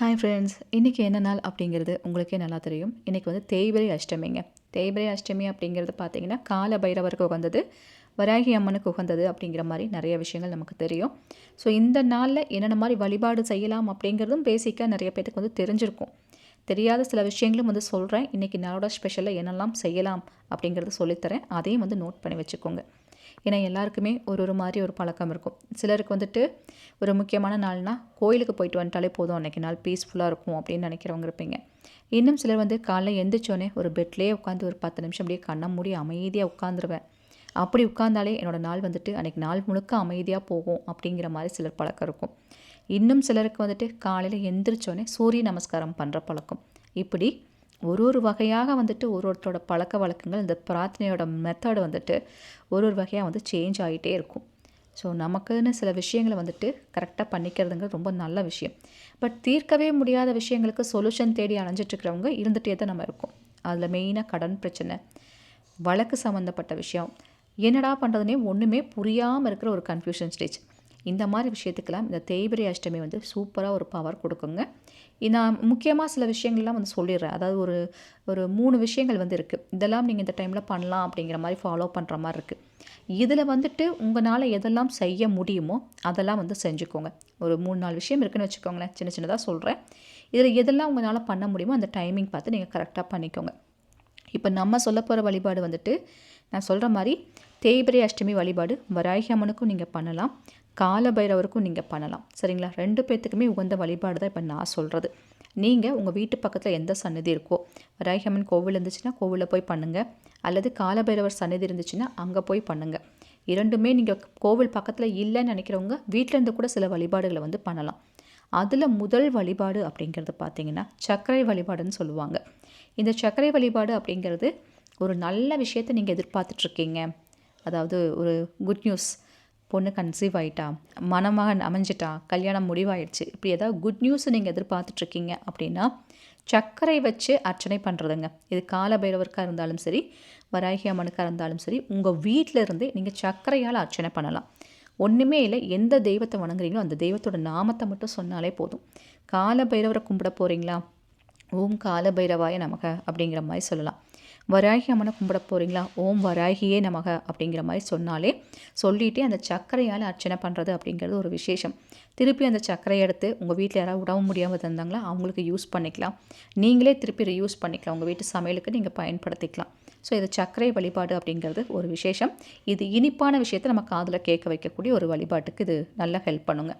Hi friends இன்றைக்கி என்ன நாள் அப்படிங்கிறது உங்களுக்கே நல்லா தெரியும். இன்றைக்கி வந்து தேய்பிரை அஷ்டமிங்க. தேய்பிரை அஷ்டமி அப்படிங்கிறது பார்த்தீங்கன்னா கால பைரவருக்கு உகந்தது வராகி அம்மனுக்கு உகந்தது அப்படிங்கிற மாதிரி நிறைய விஷயங்கள் நமக்கு தெரியும். ஸோ இந்த நாளில் என்னென்ன மாதிரி வழிபாடு செய்யலாம் அப்படிங்கிறதும் பேசிக்காக நிறைய பேத்துக்கு வந்து தெரிஞ்சிருக்கும். தெரியாத சில விஷயங்களும் வந்து சொல்கிறேன் இன்றைக்கி நாளோட ஸ்பெஷலில் என்னெல்லாம் செய்யலாம் அப்படிங்கிறத சொல்லித்தரேன். அதையும் வந்து நோட் பண்ணி வச்சுக்கோங்க. ஏன்னா எல்லாருக்குமே ஒரு ஒரு மாதிரி ஒரு பழக்கம் இருக்கும். சிலருக்கு வந்துட்டு ஒரு முக்கியமான நாள்னா கோயிலுக்கு போயிட்டு வந்துட்டாலே போதும் அன்றைக்கி நாள் பீஸ்ஃபுல்லாக இருக்கும் அப்படின்னு நினைக்கிறவங்க இருப்பீங்க. இன்னும் சிலர் வந்து காலைல எந்திரிச்சோடனே ஒரு பெட்லேயே உட்காந்து ஒரு பத்து நிமிஷம் அப்படியே கண்ணை மூடி அமைதியாக உட்காந்துருவேன் அப்படி உட்கார்ந்தாலே என்னோடய நாள் வந்துட்டு அன்றைக்கி நாள் முழுக்க அமைதியாக போகும் அப்படிங்கிற மாதிரி சிலர் பழக்கம் இருக்கும். இன்னும் சிலருக்கு வந்துட்டு காலையில் எந்திரிச்சோடனே சூரிய நமஸ்காரம் பண்ணுற பழக்கம். இப்படி ஒரு ஒரு வகையாக வந்துட்டு ஒரு ஒருத்தரோட பழக்க வழக்கங்கள் இந்த பிரார்த்தனையோட மெத்தடு வந்துட்டு ஒரு ஒரு வகையாக வந்து சேஞ்ச் ஆகிட்டே இருக்கும். ஸோ நமக்குன்னு சில விஷயங்களை வந்துட்டு கரெக்டாக பண்ணிக்கிறதுங்கிறது ரொம்ப நல்ல விஷயம். பட் தீர்க்கவே முடியாத விஷயங்களுக்கு சொல்யூஷன் தேடி அலைஞ்சிட்ருக்கிறவங்க இருந்துகிட்டே தான் நம்ம இருக்கோம். அதில் மெயினாக கடன் பிரச்சனை வழக்கு சம்மந்தப்பட்ட விஷயம். என்னடா பண்ணுறதுனே ஒன்றுமே புரியாமல் இருக்கிற ஒரு கன்ஃபியூஷன் ஸ்டேஜ் இந்த மாதிரி விஷயத்துக்கெல்லாம் இந்த தேய்பிரை அஷ்டமி வந்து சூப்பராக ஒரு பவர் கொடுக்குங்க. நான் முக்கியமாக சில விஷயங்கள்லாம் வந்து சொல்லிடுறேன். அதாவது ஒரு ஒரு மூணு விஷயங்கள் வந்து இருக்குது இதெல்லாம் நீங்கள் இந்த டைமில் பண்ணலாம் அப்படிங்கிற மாதிரி ஃபாலோ பண்ணுற மாதிரி இருக்குது இதில் வந்துட்டு உங்களால் எதெல்லாம் செய்ய முடியுமோ அதெல்லாம் வந்து செஞ்சுக்கோங்க. ஒரு மூணு நாலு விஷயம் இருக்குன்னு வச்சுக்கோங்களேன். சின்ன சின்னதாக சொல்கிறேன் இதில் எதெல்லாம் உங்களால் பண்ண முடியுமோ அந்த டைமிங் பார்த்து நீங்கள் கரெக்டாக பண்ணிக்கோங்க. இப்போ நம்ம சொல்ல போகிற வழிபாடு வந்துட்டு நான் சொல்கிற மாதிரி தேய்பிரை அஷ்டமி வழிபாடு வராகி அம்மனுக்கும் நீங்கள் பண்ணலாம். கால பைரவருக்கும் நீங்கள் பண்ணலாம். சரிங்களா? ரெண்டு பேர்த்துக்குமே உகந்த வழிபாடு தான் இப்போ நான் சொல்கிறது நீங்கள் உங்கள் வீட்டு பக்கத்தில் எந்த சன்னதி இருக்கோ வராகியம்மன் கோவில் இருந்துச்சுன்னா கோவிலில் போய் பண்ணுங்கள் அல்லது காலபைரவர் சன்னதி இருந்துச்சுன்னா அங்கே போய் பண்ணுங்கள் இரண்டுமே நீங்கள் கோவில் பக்கத்தில் இல்லைன்னு நினைக்கிறவங்க வீட்டிலேருந்து கூட சில வழிபாடுகளை வந்து பண்ணலாம். அதில் முதல் வழிபாடு அப்படிங்கிறது பார்த்தீங்கன்னா சர்க்கரை வழிபாடுன்னு சொல்லுவாங்க. இந்த சர்க்கரை வழிபாடு அப்படிங்கிறது ஒரு நல்ல விஷயத்தை நீங்கள் எதிர்பார்த்துட்ருக்கீங்க அதாவது ஒரு குட் நியூஸ் பொண்ணு கன்சீவ் ஆகிட்டா மணமகன் அமைஞ்சிட்டா கல்யாணம் முடிவாயிடுச்சு. இப்படி ஏதாவது குட் நியூஸ் நீங்கள் எதிர்பார்த்துட்ருக்கீங்க அப்படின்னா சர்க்கரை வச்சு அர்ச்சனை பண்ணுறதுங்க இது கால பைரவருக்காக இருந்தாலும் சரி வராகி அம்மனுக்காக இருந்தாலும் சரி உங்கள் வீட்டில் இருந்தே நீங்கள் சர்க்கரையால் அர்ச்சனை பண்ணலாம். ஒன்றுமே இல்லை எந்த தெய்வத்தை வணங்குறீங்களோ அந்த தெய்வத்தோட நாமத்தை மட்டும் சொன்னாலே போதும். கால பைரவரை கும்பிட போகிறீங்களா ஓம் கால பைரவாய நமக அப்படிங்கிற மாதிரி சொல்லலாம். வராகி அம்மனை கும்பிட போகிறீங்களா ஓம் வராகியே நமக அப்படிங்கிற மாதிரி சொன்னாலே சொல்லிகிட்டே அந்த சர்க்கரையால் அர்ச்சனை பண்ணுறது அப்படிங்கிறது ஒரு விசேஷம். திருப்பி அந்த சர்க்கரையை எடுத்து உங்கள் வீட்டில் யாராவது உடம்பு முடியாமல் இருந்தாங்களா அவங்களுக்கு யூஸ் பண்ணிக்கலாம். நீங்களே திருப்பி ரியூஸ் பண்ணிக்கலாம். உங்கள் வீட்டு சமையலுக்கு நீங்கள் பயன்படுத்திக்கலாம். ஸோ இது சர்க்கரை வழிபாடு அப்படிங்கிறது ஒரு விசேஷம். இது இனிப்பான விஷயத்தை நம்ம காதில் கேட்க வைக்கக்கூடிய ஒரு வழிபாட்டுக்கு இது நல்லா ஹெல்ப் பண்ணுங்க.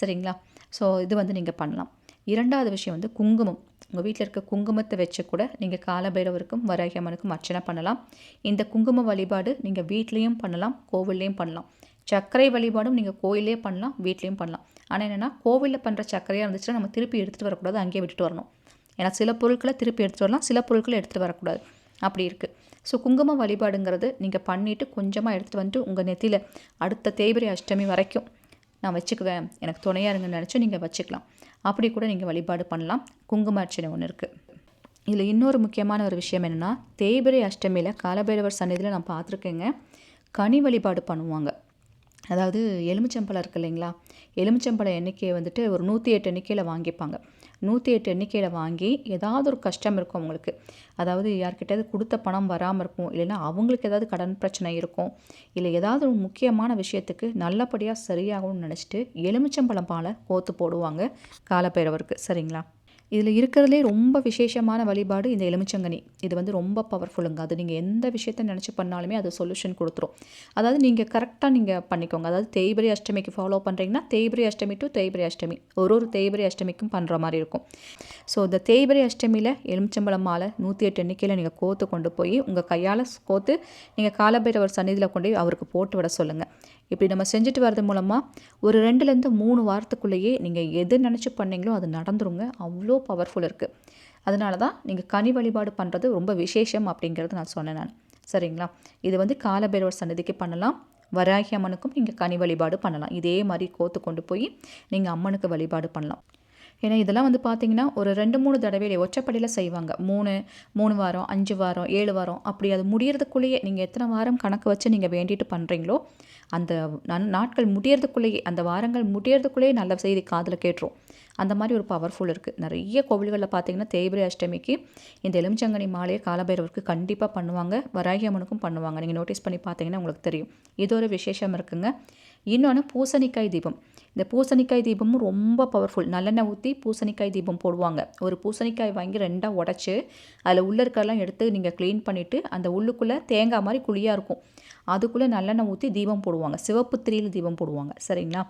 சரிங்களா? ஸோ இது வந்து நீங்கள் பண்ணலாம். இரண்டாவது விஷயம் வந்து குங்குமம். உங்கள் வீட்டில் இருக்க குங்குமத்தை வச்சு கூட நீங்கள் காலபைரவருக்கும் வராகியம்மனுக்கும் அர்ச்சனை பண்ணலாம். இந்த குங்கும வழிபாடு நீங்கள் வீட்லேயும் பண்ணலாம் கோவில்லையும் பண்ணலாம். சர்க்கரை வழிபாடும் நீங்கள் கோயிலே பண்ணலாம் வீட்லேயும் பண்ணலாம். ஆனால் என்னென்னா கோவிலில் பண்ணுற சர்க்கரையாக இருந்துச்சுன்னா நம்ம திருப்பி எடுத்துகிட்டு வரக்கூடாது அங்கேயே விட்டுட்டு வரணும். ஏன்னா சில பொருட்களை திருப்பி எடுத்துகிட்டு வரலாம் சில பொருட்களை எடுத்துகிட்டு வரக்கூடாது. அப்படி இருக்குது ஸோ குங்கும வழிபாடுங்கிறது நீங்கள் பண்ணிவிட்டு கொஞ்சமாக எடுத்துகிட்டு வந்துட்டு உங்கள் நெத்தியில் அடுத்த தேய்பிரி அஷ்டமி வரைக்கும் நான் வச்சுக்குவேன். எனக்கு துணையாக இருங்கன்னு நினச்சி நீங்கள் வச்சுக்கலாம். அப்படி கூட நீங்கள் வழிபாடு பண்ணலாம். குங்கும அர்ச்சனை ஒன்று இருக்குது இதில் இன்னொரு முக்கியமான ஒரு விஷயம் என்னென்னா தேய்பிரை அஷ்டமியில் காலபைரவர் சன்னதியில் நான் பார்த்துருக்கேங்க. கனி வழிபாடு பண்ணுவாங்க. அதாவது எலுமிச்சம்பழம் இருக்குது இல்லைங்களா? எலுமிச்சம்பழம் எண்ணிக்கையை வந்துட்டு ஒரு நூற்றி எட்டு எண்ணிக்கையில் வாங்கிப்பாங்க. நூற்றி எட்டு எண்ணிக்கையில் வாங்கி ஏதாவது ஒரு கஷ்டம் இருக்கும் அவங்களுக்கு. அதாவது யார்கிட்டயாவது கொடுத்த பணம் வராமல் இருக்கும் இல்லைன்னா அவங்களுக்கு ஏதாவது கடன் பிரச்சனை இருக்கும் இல்லை ஏதாவது ஒரு முக்கியமான விஷயத்துக்கு நல்லபடியாக சரியாகும்னு நினச்சிட்டு எலுமிச்சம்பழம் பாலை கோத்து போடுவாங்க காலப்பேரவருக்கு. சரிங்களா? இதில் இருக்கிறதுலே ரொம்ப விசேஷமான வழிபாடு இந்த எலுமிச்சங்கனி. இது வந்து ரொம்ப பவர்ஃபுல்லுங்க அது நீங்கள் எந்த விஷயத்த நினச்சி பண்ணாலுமே அது சொல்யூஷன் கொடுத்துரும். அதாவது நீங்கள் கரெக்டாக நீங்கள் பண்ணிக்கோங்க. அதாவது தேய்பிரி அஷ்டமிக்கு ஃபாலோ பண்ணுறீங்கன்னா தேய்பிரி அஷ்டமி டு தேய்பிரி அஷ்டமி. ஒரு ஒரு தேய்பிரி அஷ்டமிக்கும் பண்ணுற மாதிரி இருக்கும். ஸோ இந்த தேய்பிரி அஷ்டமியில் எலுமிச்சம்பழம் மாலை நூற்றி எட்டு எண்ணிக்கையில் நீங்கள் கோத்து கொண்டு போய் உங்கள் கையால் கோத்து நீங்கள் காலபைரவர் சன்னிதியில் கொண்டு போய் அவருக்கு போட்டு விட சொல்லுங்கள் இப்படி நம்ம செஞ்சுட்டு வர்றது மூலமாக ஒரு ரெண்டுலேருந்து மூணு வாரத்துக்குள்ளேயே நீங்கள் எது நினச்சி பண்ணீங்களோ அது நடந்துருங்க. அவ்வளோ பவர்ஃபுல் இருக்குது அதனால தான் நீங்கள் கனி வழிபாடு பண்ணுறது ரொம்ப விசேஷம் அப்படிங்கிறது நான் சொன்னேன் நான். சரிங்களா? இது வந்து காலபைரவர் சன்னதிக்கு பண்ணலாம். வராகி அம்மனுக்கும் நீங்கள் கனி வழிபாடு பண்ணலாம். இதே மாதிரி கோத்து கொண்டு போய் நீங்கள் அம்மனுக்கு வழிபாடு பண்ணலாம். ஏன்னா இதெல்லாம் வந்து பார்த்தீங்கன்னா ஒரு ரெண்டு மூணு தடவையிலே ஒற்றைப்படியில் செய்வாங்க. மூணு மூணு வாரம் அஞ்சு வாரம் ஏழு வாரம் அப்படி அது முடியறதுக்குள்ளேயே நீங்கள் எத்தனை வாரம் கணக்கு வச்சு நீங்கள் வேண்டிட்டு பண்ணுறீங்களோ அந்த நாட்கள் முடியறதுக்குள்ளேயே அந்த வாரங்கள் முடியறதுக்குள்ளேயே நல்ல செய்தி காதில் கேட்டுரும். அந்த மாதிரி ஒரு பவர்ஃபுல் இருக்குது நிறைய கோவில்களில் பார்த்தீங்கன்னா தேய்பிரி அஷ்டமிக்கு இந்த எலுமிச்சங்கனி மாலையை காலபைரவருக்கு கண்டிப்பாக பண்ணுவாங்க. வராகி அம்மனுக்கும் பண்ணுவாங்க. நீங்கள் நோட்டீஸ் பண்ணி பார்த்தீங்கன்னா உங்களுக்கு தெரியும். இது ஒரு விசேஷம் இருக்குங்க. இன்னொன்று பூசணிக்காய் தீபம். இந்த பூசணிக்காய் தீபமும் ரொம்ப பவர்ஃபுல் நல்லெண்ணெய் ஊற்றி பூசணிக்காய் தீபம் போடுவாங்க. ஒரு பூசணிக்காய் வாங்கி ரெண்டாக உடச்சி அதில் உள்ள இருக்கெல்லாம் எடுத்து நீங்கள் க்ளீன் பண்ணிவிட்டு அந்த உள்ளுக்குள்ளே தேங்காய் மாதிரி குழியாக இருக்கும். அதுக்குள்ளே நல்லெண்ணெய் ஊற்றி தீபம் போடுவாங்க. சிவப்பு திரியில் தீபம் போடுவாங்க. சரிங்களா?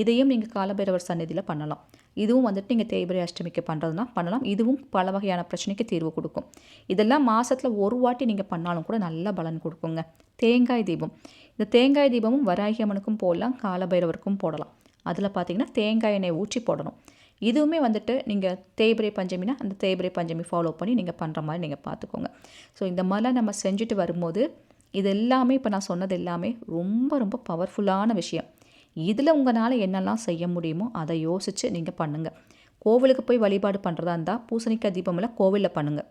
இதையும் நீங்கள் காலபைரவர் சன்னதியில் பண்ணலாம். இதுவும் வந்துட்டு நீங்கள் தேய்பிரை அஷ்டமிக்கு பண்ணுறதுனா பண்ணலாம். இதுவும் பல வகையான பிரச்சனைக்கு தீர்வு கொடுக்கும். இதெல்லாம் மாதத்தில் ஒரு வாட்டி நீங்கள் பண்ணாலும் கூட நல்ல பலன் கொடுக்குங்க. தேங்காய் தீபம். இந்த தேங்காய் தீபமும் வராகி அம்மனுக்கும் போடலாம். காலபைரவருக்கும் போடலாம். அதில் பார்த்தீங்கன்னா தேங்காய் எண்ணெய் ஊற்றி போடணும். இதுவுமே வந்துட்டு நீங்கள் தேய்பிரை பஞ்சமினா அந்த தேய்பிரை பஞ்சமி ஃபாலோ பண்ணி நீங்கள் பண்ணுற மாதிரி நீங்கள் பார்த்துக்கோங்க ஸோ இந்த மாதிரிலாம் நம்ம செஞ்சுட்டு வரும்போது இது எல்லாமே இப்போ நான் சொன்னது எல்லாமே ரொம்ப ரொம்ப பவர்ஃபுல்லான விஷயம். இதில் உங்களால் என்னெல்லாம் செய்ய முடியுமோ அதை யோசித்து நீங்கள் பண்ணுங்கள் கோவிலுக்கு போய் வழிபாடு பண்ணுறதா இருந்தால் பூசணிக்காய் தீபமெல்லாம் கோவிலில் பண்ணுங்கள்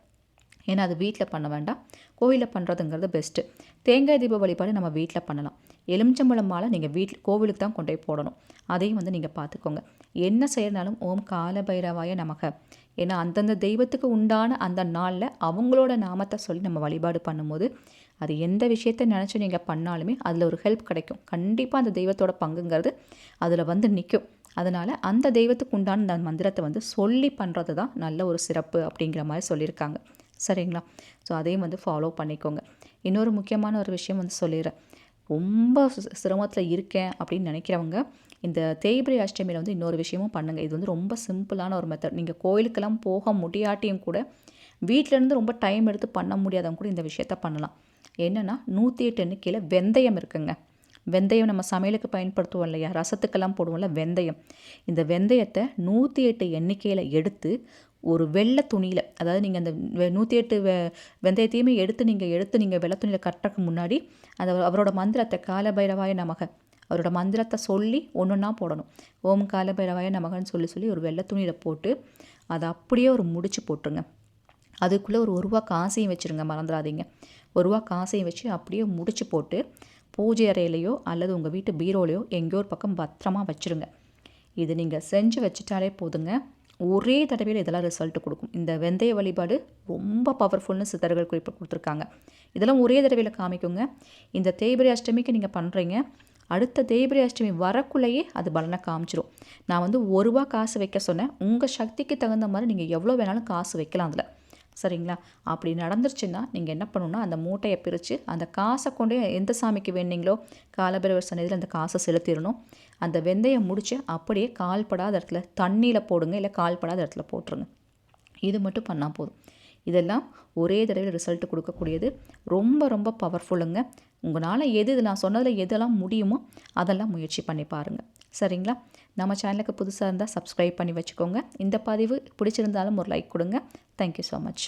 ஏன்னா அது வீட்டில் பண்ண வேண்டாம். கோவிலில் பண்ணுறதுங்கிறது பெஸ்ட்டு தேங்காய் தீப வழிபாடு நம்ம வீட்டில் பண்ணலாம். எலுமிச்சம்பழம் மாலை நீங்கள் வீட்டில் கோவிலுக்கு தான் கொண்டு போய் போடணும். அதையும் வந்து நீங்கள் பார்த்துக்கோங்க என்ன செய்யறனாலும் ஓம் கால பைரவாய நமக. ஏன்னா அந்தந்த தெய்வத்துக்கு உண்டான அந்த நாளில் அவங்களோட நாமத்தை சொல்லி நம்ம வழிபாடு பண்ணும்போது அது எந்த விஷயத்த நினச்சி நீங்கள் பண்ணாலுமே அதில் ஒரு ஹெல்ப் கிடைக்கும். கண்டிப்பாக அந்த தெய்வத்தோட பங்குங்கிறது அதில் வந்து நிற்கும் அதனால் அந்த தெய்வத்துக்கு உண்டான அந்த மந்திரத்தை வந்து சொல்லி பண்ணுறது தான் நல்ல ஒரு சிறப்பு அப்படிங்கிற மாதிரி சொல்லியிருக்காங்க. சரிங்களா? ஸோ அதையும் வந்து ஃபாலோ பண்ணிக்கோங்க. இன்னொரு முக்கியமான ஒரு விஷயம் வந்து சொல்லிடுறேன். ரொம்ப சிரமத்தில் இருக்கேன் அப்படின்னு நினைக்கிறவங்க இந்த தேய்பிரை அஷ்டமியில் வந்து இன்னொரு விஷயமும் பண்ணுங்கள் இது வந்து ரொம்ப சிம்பிளான ஒரு மெத்தட் நீங்கள் கோயிலுக்கெல்லாம் போக முடியாட்டியும் கூட வீட்டிலேருந்து ரொம்ப டைம் எடுத்து பண்ண முடியாதவங்க கூட இந்த விஷயத்த பண்ணலாம். என்னென்னா நூற்றி எட்டு எண்ணிக்கையில் வெந்தயம் இருக்குங்க. வெந்தயம் நம்ம சமையலுக்கு பயன்படுத்துவோம் இல்லையா? ரசத்துக்கெல்லாம் போடுவோம்ல வெந்தயம். இந்த வெந்தயத்தை நூற்றி எட்டு எண்ணிக்கையில் எடுத்து ஒரு வெள்ளை துணியில் அதாவது நீங்கள் அந்த நூற்றி எட்டு வெ வெந்தயத்தையுமே எடுத்து நீங்கள் எடுத்து நீங்கள் வெள்ளை துணியில் கட்டுறதுக்கு முன்னாடி அந்த அவரோட மந்திரத்தை காலபைரவாய நமக அவரோட மந்திரத்தை சொல்லி ஒன்று ஒன்றா போடணும். ஓம் காலபைரவாய நமகன்னு சொல்லி சொல்லி ஒரு வெள்ளை துணியில் போட்டு அதை அப்படியே ஒரு முடிச்சு போட்டுருங்க. அதுக்குள்ளே ஒரு ஒரு ரூபா காசையும் வச்சுருங்க மறந்துடாதீங்க. ஒரு ரூபா காசையும் வச்சு அப்படியே முடிச்சு போட்டு பூஜை அறையிலையோ அல்லது உங்கள் வீட்டு பீரோலையோ எங்கேயோ ஒரு பக்கம் பத்திரமா வச்சுருங்க. இது நீங்கள் செஞ்சு வச்சுட்டாலே போதுங்க. ஒரே தடவையில் இதெல்லாம் ரிசல்ட் கொடுக்கும். இந்த வெந்தய வழிபாடு ரொம்ப பவர்ஃபுல்னு சித்தர்கள் குறிப்பு கொடுத்துருக்காங்க. இதெல்லாம் ஒரே தடவையில் காமிக்குங்க. இந்த தேய்பிரை அஷ்டமிக்கு நீங்கள் பண்ணுறீங்க அடுத்த தேய்பிரி அஷ்டமி வரக்குள்ளேயே அது பலனை காமிச்சிரும். நான் வந்து ஒரு ரூபா காசு வைக்க சொன்னேன். உங்கள் சக்திக்கு தகுந்த மாதிரி நீங்கள் எவ்வளோ வேணாலும் காசு வைக்கலாம் அதில். சரிங்களா? அப்படி நடந்துருச்சுன்னா நீங்கள் என்ன பண்ணணும்னா அந்த மூட்டையை பிரித்து அந்த காசை கொண்டே எந்த சாமிக்கு வேணுங்களோ காலபிரவர் சன்னதியில் அந்த காசை செலுத்திடணும். அந்த வெந்தயம் முடித்து அப்படியே கால்படாத இடத்துல தண்ணியில் போடுங்க இல்லை கால்படாத இடத்துல போட்டுருங்க. இது மட்டும் பண்ணால் போதும். இதெல்லாம் ஒரே தடவை ரிசல்ட் கொடுக்கக்கூடியது. ரொம்ப ரொம்ப பவர்ஃபுல்லுங்க உங்களால் எது இது நான் சொன்னதில் எதெல்லாம் முடியுமோ அதெல்லாம் முயற்சி பண்ணி பாருங்கள் சரிங்களா? நம்ம சேனலுக்கு புதுசாக இருந்தால் சப்ஸ்கிரைப் பண்ணி வச்சுக்கோங்க. இந்த பதிவு பிடிச்சிருந்தாலும் ஒரு லைக் கொடுங்க. Thank you so much